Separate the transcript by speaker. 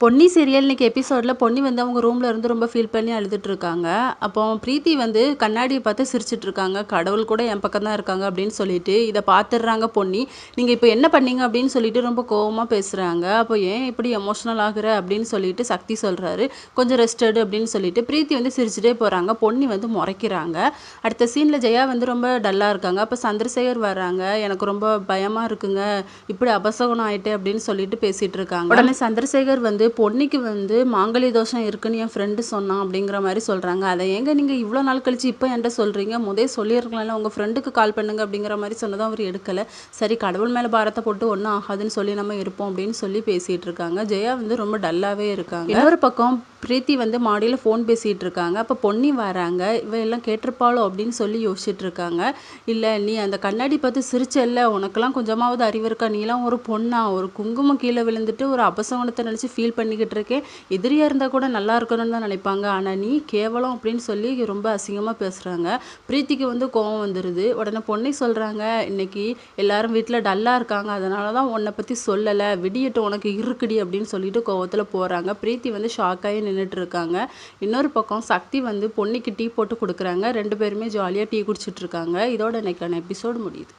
Speaker 1: Ponni serial இன்னைக்கு எபிசோடில் பொன்னி வந்து அவங்க ரூமில் இருந்து ரொம்ப ஃபீல் பண்ணி அழுதுட்டு இருக்காங்க அப்போ பிரீத்தி வந்து கண்ணாடியை பார்த்து சிரிச்சிட்டு இருக்காங்க கடவுள் கூட என் பக்கம் தான் இருக்காங்க அப்படின்னு சொல்லிட்டு இதை பார்த்துடுறாங்க பொன்னி. நீங்கள் இப்போ என்ன பண்ணீங்க? அப்படின்னு சொல்லிட்டு ரொம்ப கோவமாக பேசுகிறாங்க அப்போ ஏன் இப்படி எமோஷனல் ஆகுற? அப்படின்னு சொல்லிட்டு சக்தி சொல்கிறாரு கொஞ்சம் ரெஸ்ட் எடு அப்படின்னு சொல்லிட்டு பிரீத்தி வந்து சிரிச்சிட்டே போகிறாங்க பொன்னி வந்து முறைக்கிறாங்க. அடுத்த சீனில் ஜெயா வந்து ரொம்ப டல்லாக இருக்காங்க. அப்போ சந்திரசேகர் வர்றாங்க. எனக்கு ரொம்ப பயமாக இருக்குங்க. இப்படி அபசகுணம் ஆயிட்டே அப்படின்னு சொல்லிட்டு பேசிட்டு இருக்காங்க உடனே சந்திரசேகர் வந்து பொன்னிக்கு வந்து மாங்கலி தோஷம் இருக்குன்னு என் ஃப்ரெண்டு சொன்னான் அப்படிங்கிற மாதிரி சொல்கிறாங்க அதை ஏங்க நீங்கள் இவ்வளோ நாள் கழிச்சு இப்போ என்கிட்ட சொல்கிறீங்க முதே சொல்லியிருக்கலாம்ல உங்கள் ஃப்ரெண்டுக்கு கால் பண்ணுங்க அப்படிங்கிற மாதிரி சொன்னதும் அவர் எடுக்கலை. சரி கடவுள் மேலே பாரத்தை போட்டு ஒன்றும் ஆகாதுன்னு சொல்லி நம்ம இருப்போம் அப்படின்னு சொல்லி பேசிகிட்டு இருக்காங்க. ஜெயா வந்து ரொம்ப டல்லாகவே இருக்காங்க. இன்னொரு பக்கம் பிரீத்தி வந்து மாடியில் ஃபோன் பேசிகிட்டு இருக்காங்க. அப்போ பொன்னி வராங்க. இவ எல்லாம் கேட்டிருப்பாளோ அப்படின்னு சொல்லி யோசிச்சுட்டு இருக்காங்க. இல்லை நீ அந்த கண்ணாடி பார்த்து சிரிச்சல்ல உனக்கெல்லாம் கொஞ்சமாவது அறிவு இருக்கா? நீலாம் ஒரு பொண்ணா? ஒரு குங்குமம் கீழே விழுந்துட்டு ஒரு அபசகுணத்தை நினச்சி ஃபீல் பண்ணிக்கிட்டு இருக்கேன் எதிரியாக இருந்தால் கூட நல்லா இருக்கணும்னு தான் நினைப்பாங்க. ஆனால் நீ கேவலம் அப்படின்னு சொல்லி ரொம்ப அசிங்கமாக பேசுகிறாங்க பிரீத்திக்கு வந்து கோவம் வந்துடுது உடனே பொண்ணை சொல்கிறாங்க இன்னைக்கு எல்லாரும் வீட்டில் டல்லாக இருக்காங்க. அதனால தான் உன்னை பற்றி சொல்லலை. விடியட்டும் உனக்கு இருக்குடி அப்படின்னு சொல்லிட்டு கோவத்தில் போகிறாங்க பிரீத்தி வந்து ஷாக்காகி நின்றுட்டு இருக்காங்க இன்னொரு பக்கம் சக்தி வந்து பொண்ணுக்கு டீ போட்டு கொடுக்குறாங்க. ரெண்டு பேருமே ஜாலியாக டீ குடிச்சிட்டு இருக்காங்க இதோட இன்னைக்கான எபிசோடு முடியுது.